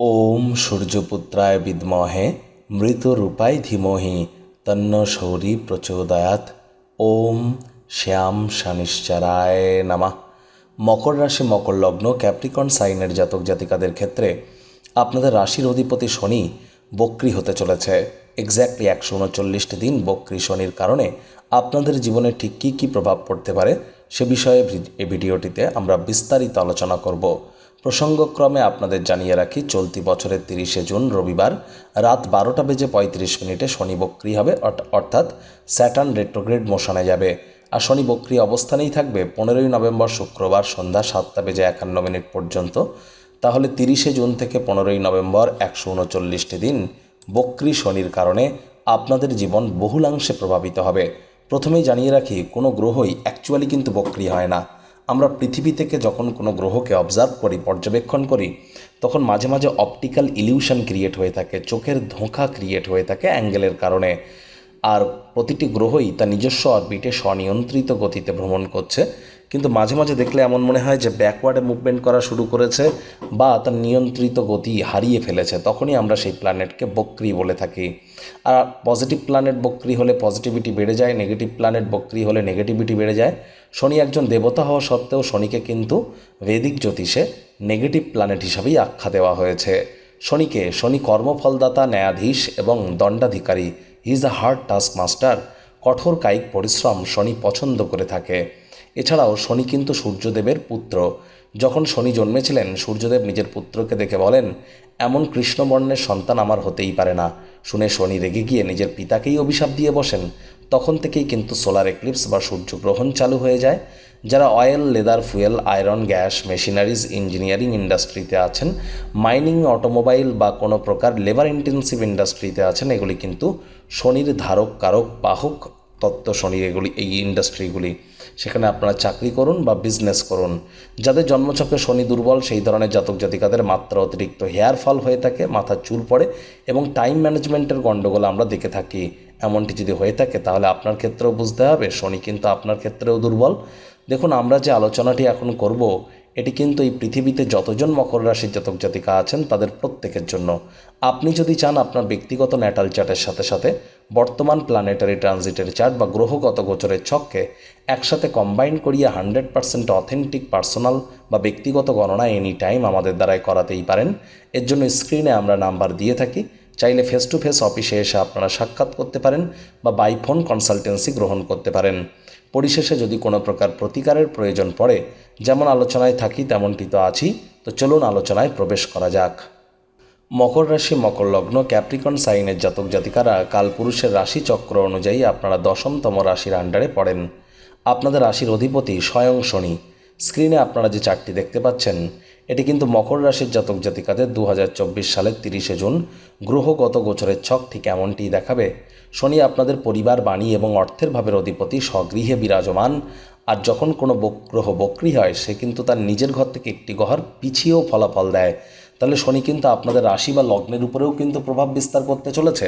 ওম সূর্যপুত্রায় বিদ্মহে, মৃতরূপায় ধীমহি, তন্ন শৌরি প্রচোদয়াত ওম শ্যাম শনিশ্চরায় নামা। মকর রাশি মকর লগ্ন, ক্যাপ্রিকন সাইনের জাতক জাতিকাদের ক্ষেত্রে আপনাদের রাশির অধিপতি শনি বক্রি হতে চলেছে। এক্স্যাক্টলি একশো উনচল্লিশটি দিন বক্রি শনির কারণে আপনাদের জীবনে ঠিক কী কী প্রভাব পড়তে পারে সে বিষয়ে এই ভিডিওটিতে আমরা বিস্তারিত আলোচনা করব। প্রসঙ্গক্রমে আপনাদের জানিয়ে রাখি, চলতি বছরের তিরিশে জুন, রবিবার রাত বারোটা বেজে পঁয়ত্রিশ মিনিটে শনি বক্রি হবে, অর্থ- অর্থাৎ স্যাটার্ন রেট্রোগ্রেড মোশনে যাবে। আর শনি বক্রি অবস্থানেই থাকবে পনেরোই নভেম্বর শুক্রবার সন্ধ্যা সাতটা বেজে একান্ন মিনিট পর্যন্ত। তাহলে তিরিশে জুন থেকে পনেরোই নভেম্বর একশো উনচল্লিশটি দিন বক্রি শনির কারণে আপনাদের জীবন বহুলাংশে প্রভাবিত হবে। প্রথমেই জানিয়ে রাখি, কোনো গ্রহই অ্যাকচুয়ালি কিন্তু বক্রি হয় না। আমরা পৃথিবী থেকে যখন কোনো গ্রহকে অবজার্ভ করি, পর্যবেক্ষণ করি, তখন মাঝে মাঝে অপটিক্যাল ইলিউশন ক্রিয়েট হয়ে থাকে, চোখের ধোঁকা ক্রিয়েট হয়ে থাকে অ্যাঙ্গেলের কারণে। আর প্রতিটি গ্রহই তার নিজস্ব অরবিটে স্বনিয়ন্ত্রিত গতিতে ভ্রমণ করছে। কিন্তু মাঝে মাঝে দেখলে এমন মনে হয় যে ব্যাকওয়ার্ডে মুভমেন্ট করা শুরু করেছে বা তার নিয়ন্ত্রিত গতি হারিয়ে ফেলেছে। তখনই আমরা সেই প্ল্যানেটকে বক্রি বলে থাকি। আর পজিটিভ প্ল্যানেট বক্রি হলে পজিটিভিটি বেড়ে যায় নেগেটিভ প্ল্যানেট বক্রি হলে নেগেটিভিটি বেড়ে যায়। শনি একজন দেবতা হওয়া সত্ত্বেও শনিকে কিন্তু বৈদিক জ্যোতিষে নেগেটিভ প্ল্যানেট হিসাবেই আখ্যা দেওয়া হয়েছে। শনিকে শনি কর্মফলদাতা, ন্যায়াধীশ এবং দণ্ডাধিকারী। He is the hard task master কঠোর কায়িক পরিশ্রম শনি পছন্দ করে থাকে। এছাড়াও শনি কিন্তু সূর্যদেবের পুত্র। যখন শনি জন্মেছিলেন, সূর্যদেব নিজের পুত্রকে দেখে বলেন, এমন কৃষ্ণবর্ণের সন্তান আমার হতেই পারে না। শুনে শনি রেগে গিয়ে নিজের পিতাকেই অভিশাপ দিয়ে বসেন। তখন থেকেই কিন্তু সোলার এক্লিপস বা সূর্যগ্রহণ চালু হয়ে যায়, যারা oil leather fuel iron gas machineries engineering ইন্ডাস্ট্রিতে আছেন মাইনিং অটোমোবাইল বা কোনো প্রকার লেবার ইন্টেন্সিভ ইন্ডাস্ট্রিতে আছেন, এগুলি কিন্তু শনির ধারক, কারক, বাহক, তত্ত্ব শনির এগুলি এই ইন্ডাস্ট্রিগুলি সেখানে আপনারা চাকরি করুন বা বিজনেস করুন। যাদের জন্মচক্রে শনি দুর্বল, সেই ধরনের জাতক জাতিকাদের মাত্রা অতিরিক্ত হেয়ার ফল হয়ে থাকে, মাথার চুল পড়ে এবং টাইম ম্যানেজমেন্টের গণ্ডগোল আমরা দেখে থাকি। এমনটি যদি হয়ে থাকে, তাহলে আপনার ক্ষেত্রেও বুঝতে হবে। শনি কিন্তু আপনার ক্ষেত্রেও দুর্বল। দেখুন, আমরা যে আলোচনাটি এখন করব, এটি কিন্তু এই পৃথিবীতে যতজন মকর রাশির জাতক জাতিকা আছেন, তাদের প্রত্যেকের জন্য। আপনি যদি চান আপনার ব্যক্তিগত ন্যাটাল চার্টের সাথে সাথে বর্তমান প্ল্যানেটারি ট্রানজিটের চার্ট বা গ্রহগত গোচরের ছককে একসাথে কম্বাইন করিয়ে হান্ড্রেড পার্সেন্ট অথেন্টিক পার্সোনাল বা ব্যক্তিগত গণনা এনি টাইম আমাদের দ্বারাই করাতেই পারেন। এর জন্য স্ক্রিনে আমরা নাম্বার দিয়ে থাকি। চাইলে ফেস টু ফেস অফিসে এসে আপনারা সাক্ষাৎ করতে পারেন বা বাই ফোন কনসালটেন্সি গ্রহণ করতে পারেন। পরিশেষে যদি কোনো প্রকার প্রতিকারের প্রয়োজন পড়ে, যেমন আলোচনায় থাকি তেমনটি তো আছি, তো চলুন আলোচনায় প্রবেশ করা যাক। মকর রাশি, মকর লগ্ন ক্যাপ্রিকন সাইনের জাতক জাতিকারা কালপুরুষের রাশি চক্র অনুযায়ী আপনারা দশমতম রাশির আন্ডারে পড়েন। আপনাদের রাশির অধিপতি স্বয়ং শনি। স্ক্রিনে আপনারা যে চারটি দেখতে পাচ্ছেন, এটি কিন্তু মকর রাশির জাতক জাতিকাদের দু হাজার চব্বিশ সালের তিরিশে জুন। গ্রহগত গোচরের ছক ঠিক এমনটিই দেখাবে। শনি আপনাদের পরিবার, বাণী এবং অর্থের ভাবের অধিপতি, স্বগৃহে বিরাজমান। আর যখন কোনো গ্রহ বক্রি হয়, সে কিন্তু তার নিজের ঘর থেকে একটি ঘর পিছিয়েও ফলাফল দেয়। তাহলে শনি কিন্তু আপনাদের রাশি বা লগ্নের উপরেও কিন্তু প্রভাব বিস্তার করতে চলেছে।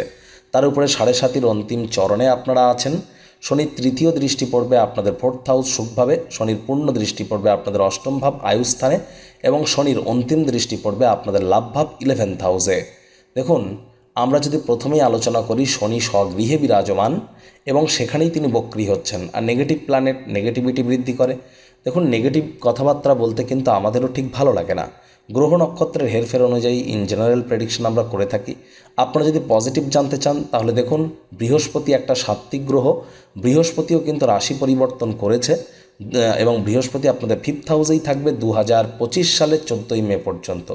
তার উপরে সাড়ে সাতির অন্তিম চরণে আপনারা আছেন। শনির তৃতীয় দৃষ্টি পড়বে আপনাদের ফোর্থ হাউস সুখভাবে শনির পূর্ণ দৃষ্টি পড়বে আপনাদের অষ্টম ভাব আয়ুস্থানে এবং শনির অন্তিম দৃষ্টি পড়বে আপনাদের লাভ ভাব ইলেভেন্থ হাউসে দেখুন, আমরা যদি প্রথমেই আলোচনা করি শনি স্বগৃহে বিরাজমান, এবং সেখানেই তিনি বক্রি হচ্ছেন, আর নেগেটিভ প্ল্যানেট নেগেটিভিটি বৃদ্ধি করে। দেখুন নেগেটিভ কথাবার্তা বলতে কিন্তু আমাদেরও ঠিক ভালো লাগে না। গ্রহ নক্ষত্রের হেরফের অনুযায়ী ইন জেনারেল প্রেডিকশন আমরা করে থাকি। আপনারা যদি পজিটিভ জানতে চান, তাহলে দেখুন, বৃহস্পতি একটা সাত্ত্বিক গ্রহ। বৃহস্পতিও কিন্তু রাশি পরিবর্তন করেছে এবং বৃহস্পতি আপনাদের ফিফথ হাউসেই থাকবে দু হাজার পঁচিশ সালের চোদ্দোই মে পর্যন্ত।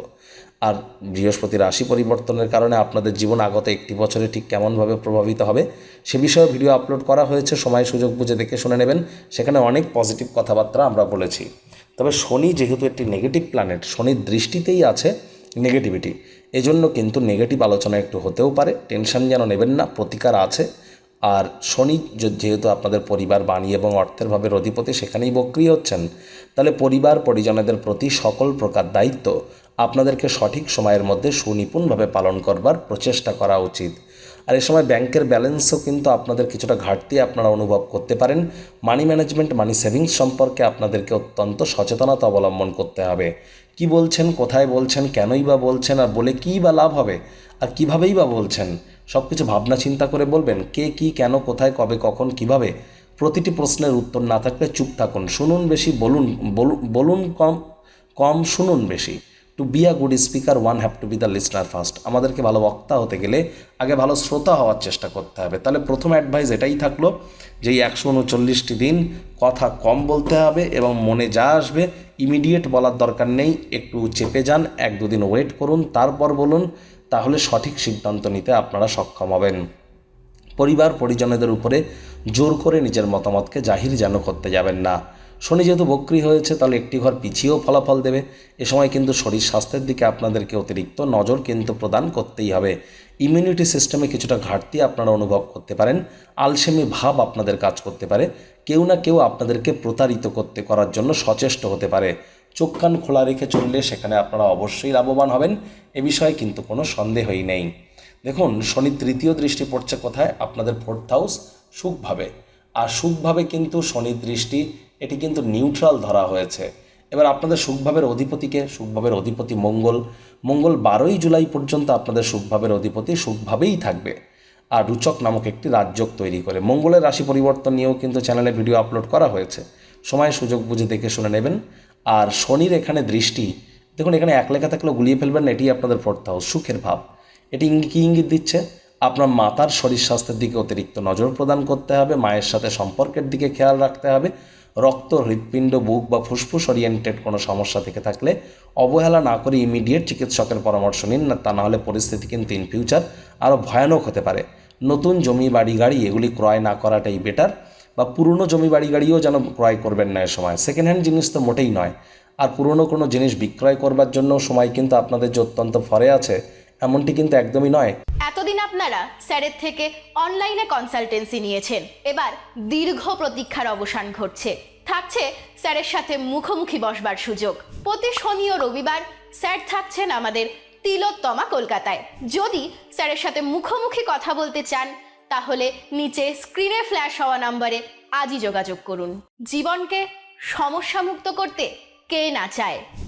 আর বৃহস্পতি রাশি পরিবর্তনের কারণে আপনাদের জীবন আগত একটি বছরে ঠিক কেমনভাবে প্রভাবিত হবে, সে বিষয়ে ভিডিও আপলোড করা হয়েছে, সময় সুযোগ বুঝে দেখে শুনে নেবেন। সেখানে অনেক পজিটিভ কথাবার্তা আমরা বলেছি। তবে শনি যেহেতু একটি নেগেটিভ প্ল্যানেট শনির দৃষ্টিতেই আছে নেগেটিভিটি। এজন্য কিন্তু নেগেটিভ আলোচনা একটু হতেও পারে, টেনশন যেন নেবেন না, প্রতিকার আছে। আর শনি যেহেতু আপনাদের পরিবার, বাণী এবং অর্থেরভাবে অধিপতি, সেখানেই বক্রিয় হচ্ছেন, তাহলে পরিবার, পরিজনেদের প্রতি সকল প্রকার দায়িত্ব আপনাদেরকে সঠিক সময়ের মধ্যে সুনিপুণভাবে পালন করবার প্রচেষ্টা করা উচিত। আর এ সময় ব্যাংকের ব্যালেন্সও কিন্তু আপনাদের কিছুটা ঘাটতি আপনারা অনুভব করতে পারেন। মানি ম্যানেজমেন্ট, মানি সেভিংস সম্পর্কে আপনাদেরকে অত্যন্ত সচেতনতা অবলম্বন করতে হবে। কি বলছেন, কোথায় বলছেন, কেনই বা বলছেন, আর বলে কী বা লাভ হবে, আর কিভাবেই বা বলছেন সব কিছু ভাবনা চিন্তা করে বলবেন, কে কি, কেন, কোথায়, কবে, কখন, কীভাবে? প্রতিটি প্রশ্নের উত্তর না থাকলে চুপ থাকুন, শুনুন বেশি, বলুন, বলুন- বলুন কম কম শুনুন বেশি। To be a good speaker one have to be the listener first আমাদেরকে ভালো বক্তা হতে গেলে আগে ভালো শ্রোতা হওয়ার চেষ্টা করতে হবে। তাহলে প্রথম অ্যাডভাইস এটাই থাকল যে এই একশো উনচল্লিশটি দিন কথা কম বলতে হবে এবং মনে যা আসবে ইমিডিয়েট বলার দরকার নেই, একটু চেপে যান, এক দুদিন ওয়েট করুন, তারপর বলুন, তাহলে সঠিক সিদ্ধান্ত নিতে আপনারা সক্ষম হবেন। পরিবার, পরিজনদের উপরে জোর করে নিজের মতামতকে জাহির যেন করতে যাবেন না। শনি যেহেতু বক্রি হয়েছে, তাহলে একটি ঘর পিছিয়েও ফলাফল দেবে। এ সময় কিন্তু শরীর স্বাস্থ্যের দিকে আপনাদেরকে অতিরিক্ত নজর কিন্তু প্রদান করতেই হবে। ইমিউনিটি সিস্টেমে কিছুটা ঘাটতি আপনারা অনুভব করতে পারেন। আলসেমি ভাব আপনাদের কাজ করতে পারে। কেউ না কেউ আপনাদেরকে প্রতারিত করতে, করার জন্য সচেষ্ট হতে পারে। চোখ কান খোলা রেখে চললে সেখানে আপনারা অবশ্যই লাভবান হবেন। এ বিষয়ে কিন্তু কোনো সন্দেহই নেই। দেখুন, শনি তৃতীয় দৃষ্টি পড়ছে কোথায়? আপনাদের ফোর্থ হাউস সুখভাবে। আর সুখভাবে কিন্তু শনির দৃষ্টি এটি কিন্তু নিউট্রাল ধরা হয়েছে। এবার আপনাদের সুখভাবের অধিপতিকে, সুখভাবের অধিপতি মঙ্গল। মঙ্গল বারোই জুলাই পর্যন্ত আপনাদের সুখভাবের অধিপতি সুখভাবেই থাকবে। আর রুচক নামক একটি রাজযোগ তৈরি করে। মঙ্গলের রাশি পরিবর্তন নিয়েও কিন্তু চ্যানেলে ভিডিও আপলোড করা হয়েছে। সময়, সুযোগ বুঝে দেখে শুনে নেবেন। আর শনির এখানে দৃষ্টি, দেখুন এখানে এক লেখা থাকলেও গুলিয়ে ফেলবেন এটি আপনাদের ফোর্থ হাউস সুখের ভাব। এটি ইঙ্গি- কী ইঙ্গিত দিচ্ছে? আপনার মাতার শরীর স্বাস্থ্যের দিকে অতিরিক্ত নজর প্রদান করতে হবে, মায়ের সাথে সম্পর্কের দিকে খেয়াল রাখতে হবে। রক্ত, হৃৎপিণ্ড, বুক বা ফুসফুস ওরিয়েন্টেড কোনো সমস্যা থেকে থাকলে অবহেলা না করে ইমিডিয়েট চিকিৎসকের পরামর্শ নিন। না, তা নাহলে পরিস্থিতি কিন্তু ইন ফিউচার আরও ভয়ানক হতে পারে। নতুন জমি, বাড়ি, গাড়ি এগুলি ক্রয় না করাটাই বেটার বা পুরনো জমি, বাড়ি, গাড়িও যেন ক্রয় করবেন না এ সময়। সেকেন্ড হ্যান্ড জিনিস তো মোটেই নয়। আর পুরনো কোনো জিনিস বিক্রয় করবার জন্য সময় কিন্তু আপনাদের যে অত্যন্ত ফরে আছে এমনটি কিন্তু একদমই নয়। এতদিন আপনারা স্যারের থেকে অনলাইনে কনসালটেন্সি নিয়েছেন। এবার দীর্ঘ প্রতীক্ষার অবসান ঘটছে। থাকছে স্যারের সাথে মুখোমুখি বসবার সুযোগ। প্রতি শনি ও রবিবার স্যার থাকছেন আমাদের তিলোত্তমা কলকাতায়। যদি স্যারের সাথে মুখোমুখি কথা বলতে চান, তাহলে নিচে স্ক্রিনে ফ্ল্যাশ হওয়া নম্বরে আজই যোগাযোগ করুন। জীবনকে সমস্যামুক্ত করতে কে না চায়।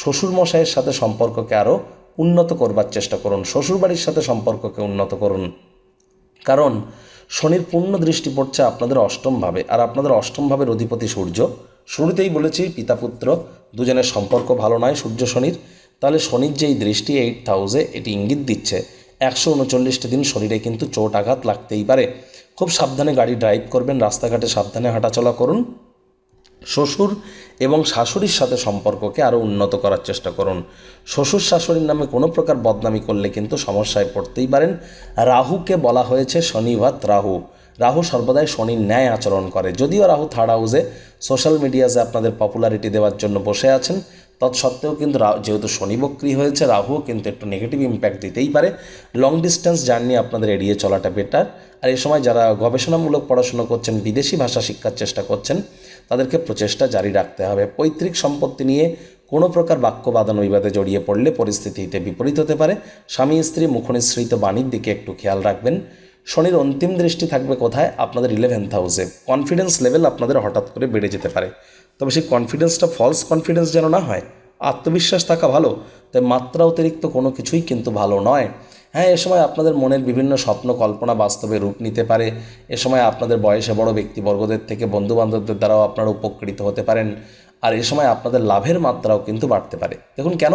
শ্বশুর মশাইয়ের সাথে সম্পর্ককে আরও উন্নত করবার চেষ্টা করুন, শ্বশুরবাড়ির সাথে সম্পর্ককে উন্নত করুন। কারণ শনির পূর্ণ দৃষ্টি পড়ছে আপনাদের অষ্টমভাবে আর আপনাদের অষ্টমভাবের অধিপতি সূর্য। শুরুতেই বলেছি পিতাপুত্র দুজনের সম্পর্ক ভালো নয় সূর্য শনির। তাহলে শনির যেই দৃষ্টি এইট হাউসে এটি ইঙ্গিত দিচ্ছে। একশো উনচল্লিশটি দিন শরীরে কিন্তু চোট আঘাত লাগতেই পারে। খুব সাবধানে গাড়ি ড্রাইভ করবেন, রাস্তাঘাটে সাবধানে হাঁটাচলা করুন। শ্বশুর এবং শাশুড়ির সাথে সম্পর্ককে আরও উন্নত করার চেষ্টা করুন। শ্বশুর শাশুড়ির নামে কোনো প্রকার বদনামি করলে কিন্তু সমস্যায় পড়তেই পারেন। রাহুকে বলা হয়েছে শনিভাত রাহু। রাহু সর্বদাই শনির ন্যায় আচরণ করে। যদিও রাহু থার্ড হাউসে সোশ্যাল মিডিয়াতে আপনাদের পপুলারিটি দেওয়ার জন্য বসে আছেন। তৎসত্ত্বেও কিন্তু যেহেতু শনি বক্রি হয়েছে, রাহুও কিন্তু একটু নেগেটিভ ইম্প্যাক্ট দিতেই পারে। লং ডিস্টেন্স জার্নি আপনাদের এড়িয়ে চলাটা বেটার আর এ সময় যারা গবেষণামূলক পড়াশুনো করছেন, বিদেশি ভাষা শিক্ষার চেষ্টা করছেন তাদেরকে প্রচেষ্টা জারি রাখতে হবে। পৈতৃক সম্পত্তি নিয়ে কোনো প্রকার বাক্য বিবাদে জড়িয়ে পড়লে পরিস্থিতিতে বিপরীত হতে পারে। স্বামী, স্ত্রী, মুখনিসৃত বাণীর দিকে একটু খেয়াল রাখবেন। শনির অন্তিম দৃষ্টি থাকবে কোথায়? আপনাদের ইলেভেন্থ হাউসে কনফিডেন্স লেভেল আপনাদের হঠাৎ করে বেড়ে যেতে পারে। তবে সেই কনফিডেন্সটা ফলস কনফিডেন্স যেন না হয়। আত্মবিশ্বাস থাকা ভালো। তাই মাত্রা অতিরিক্ত কোনো কিছুই কিন্তু ভালো নয়। হ্যাঁ এ সময় আপনাদের মনের বিভিন্ন স্বপ্ন, কল্পনা বাস্তবে রূপ নিতে পারে। এ সময় আপনাদের বয়সে বড় ব্যক্তিবর্গদের থেকে বন্ধুবান্ধবদের দ্বারাও আপনারা উপকৃত হতে পারেন। আর এ সময় আপনাদের লাভের মাত্রাও কিন্তু বাড়তে পারে। দেখুন কেন?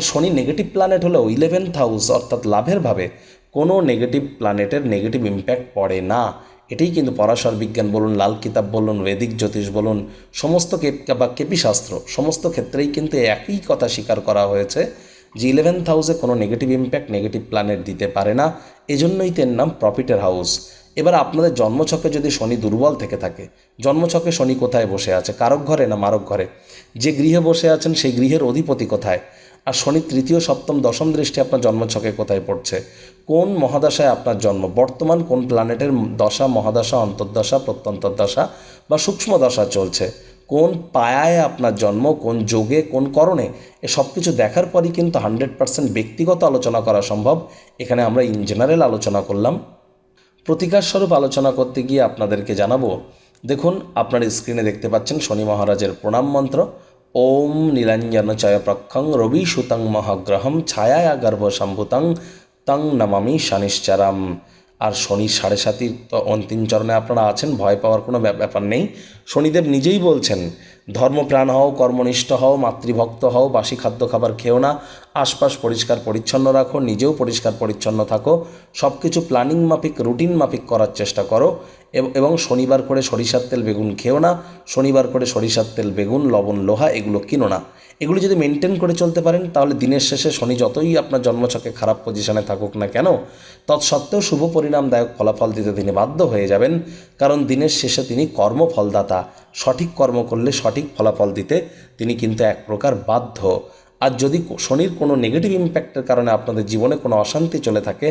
শনি নেগেটিভ প্ল্যানেট হলেও ইলেভেন্থ হাউস অর্থাৎ লাভের ভাবে কোনো নেগেটিভ প্ল্যানেটের নেগেটিভ ইম্প্যাক্ট পড়ে না। এটাই কিন্তু পরাশর বিজ্ঞান বলুন, লাল কিতাব বলুন, বেদিক জ্যোতিষ বলুন, সমস্ত কেপ বা কেপি শাস্ত্র, সমস্ত ক্ষেত্রেই কিন্তু একই কথা স্বীকার করা হয়েছে। যে ইলেভেন্থ হাউসে কোনো নেগেটিভ ইম্প্যাক্ট নেগেটিভ প্ল্যানেট দিতে পারে না, এজন্যই তের নাম প্রফিটের হাউস এবার আপনাদের জন্মছকে যদি শনি দুর্বল থেকে থাকে, জন্মছকে শনি কোথায় বসে আছে? কারক ঘরে না মারক ঘরে? যে গৃহে বসে আছেন, সেই গৃহের অধিপতি কোথায়? আর শনি তৃতীয়, সপ্তম, দশম দৃষ্টি আপনার জন্মছকে কোথায় পড়ছে? কোন মহাদশায় আপনার জন্ম? বর্তমান কোন প্ল্যানেটের দশা, মহাদশা, অন্তর্দশা, প্রত্যন্তর্দশা বা সূক্ষ্ম দশা চলছে? কোন পায়ায় আপনার জন্ম, কোন যোগে, কোন করণে, এ সব কিছু দেখার পরই কিন্তু হান্ড্রেড পার্সেন্ট ব্যক্তিগত আলোচনা করা সম্ভব। এখানে আমরা ইন জেনারেল আলোচনা করলাম। প্রতিকারস্বরূপ আলোচনা করতে গিয়ে আপনাদেরকে জানাব, দেখুন আপনার স্ক্রিনে দেখতে পাচ্ছেন শনি মহারাজের প্রণাম মন্ত্র, ওম নীলাঞ্জন চয় প্রক্ষং রবি সুতং মহাগ্রহম ছায়া গর্ভ সম্ভুতং, তং নমামি শনিশ্চারাম। আর শনি সাড়ে সাতির তো অন্তিম চরণে আপনারা আছেন, ভয় পাওয়ার কোনো ব্যাপ- ব্যাপার নেই। শনিদেব নিজেই বলছেন, ধর্মপ্রাণ হও, কর্মনিষ্ঠ হও, মাতৃভক্ত হও, বাসি খাদ্য খাবার খেও না, আশপাশ পরিষ্কার পরিচ্ছন্ন রাখো, নিজেও পরিষ্কার পরিচ্ছন্ন থাকো সব কিছু প্ল্যানিং মাফিক, রুটিন মাফিক করার চেষ্টা করো এবং শনিবার করে সরিষার তেল বেগুন খেও না, শনিবার করে সরিষার তেল বেগুন, লবণ, লোহা, এগুলো কিনো না। এগুলো যদি মেনটেন করে চলতে পারেন, তাহলে দিনের শেষে শনি যতই আপনার জন্মছকে খারাপ পজিশনে থাকুক না কেন, তৎসত্ত্বেও শুভ পরিণামদায়ক ফলাফল দিতে তিনি বাধ্য হয়ে যাবেন। কারণ দিনের শেষে তিনি কর্মফলদাতা, সঠিক কর্ম করলে সঠিক ফলাফল দিতে তিনি কিন্তু এক প্রকার বাধ্য। আর যদি শনির কোনো নেগেটিভ ইম্প্যাক্টের কারণে আপনাদের জীবনে কোনো অশান্তি চলে থাকে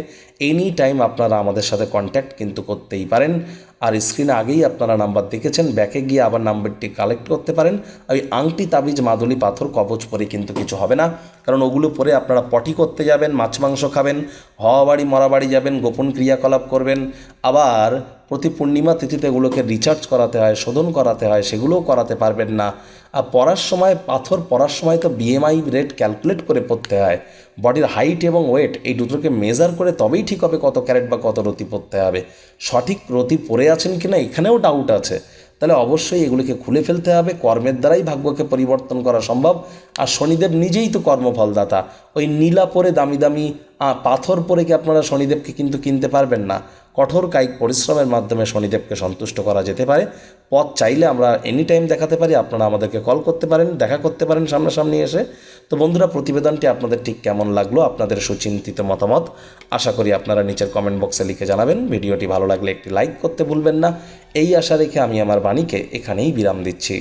এনি টাইম আপনারা আমাদের সাথে কন্ট্যাক্ট কিন্তু করতেই পারেন। আর স্ক্রিনে আগেই আপনারা নাম্বার দেখেছেন ব্যাকে গিয়ে আবার নাম্বারটি কালেক্ট করতে পারেন। ওই আংটি, তাবিজ, মাদুলি, পাথর, কবচ পরে কিন্তু কিছু হবে না। কারণ ওগুলো পরে আপনারা পটি করতে যাবেন, মাছ, মাংস খাবেন, হওয়া বাড়ি, মরা বাড়ি যাবেন, গোপন ক্রিয়াকলাপ করবেন। আবার প্রতি পূর্ণিমা তিথিতে এগুলোকে রিচার্জ করাতে হয়, শোধন করাতে হয়, সেগুলোও করাতে পারবেন না। আর পড়ার সময়, পাথর পড়ার সময় তো বিএমআই রেট ক্যালকুলেট করে পড়তে হয়। বডির হাইট এবং ওয়েট এই দুটোকে মেজার করে তবেই ঠিক হবে কত ক্যারেট বা কত রতি পড়তে হবে। সঠিক রতি পরে আছেন কি না এখানেও ডাউট আছে। তাহলে অবশ্যই এগুলিকে খুলে ফেলতে হবে। কর্মের দ্বারাই ভাগ্যকে পরিবর্তন করা সম্ভব। আর শনিদেব নিজেই তো কর্মফলদাতা। ওই নীলা পরে দামি দামি পাথর পরে কি আপনারা শনিদেবকে কিন্তু কিনতে পারবেন না? কঠোর কায়িক পরিশ্রমের মাধ্যমে শনিদেবকে সন্তুষ্ট করা যেতে পারে। পথ চাইলে আমরা এনি টাইম দেখাতে পারি, আপনারা আমাদেরকে কল করতে পারেন, দেখা করতে পারেন সামনাসামনি এসে। তো বন্ধুরা, প্রতিবেদনটি আপনাদের ঠিক কেমন লাগল, আপনাদের সুচিন্তিত মতামত, আশা করি আপনারা নিচের কমেন্ট বক্সে লিখে জানাবেন। ভিডিওটি ভালো লাগলে একটি লাইক করতে ভুলবেন না। এই আশা রেখে আমি আমার বাণীকে এখানেই বিরাম দিচ্ছি।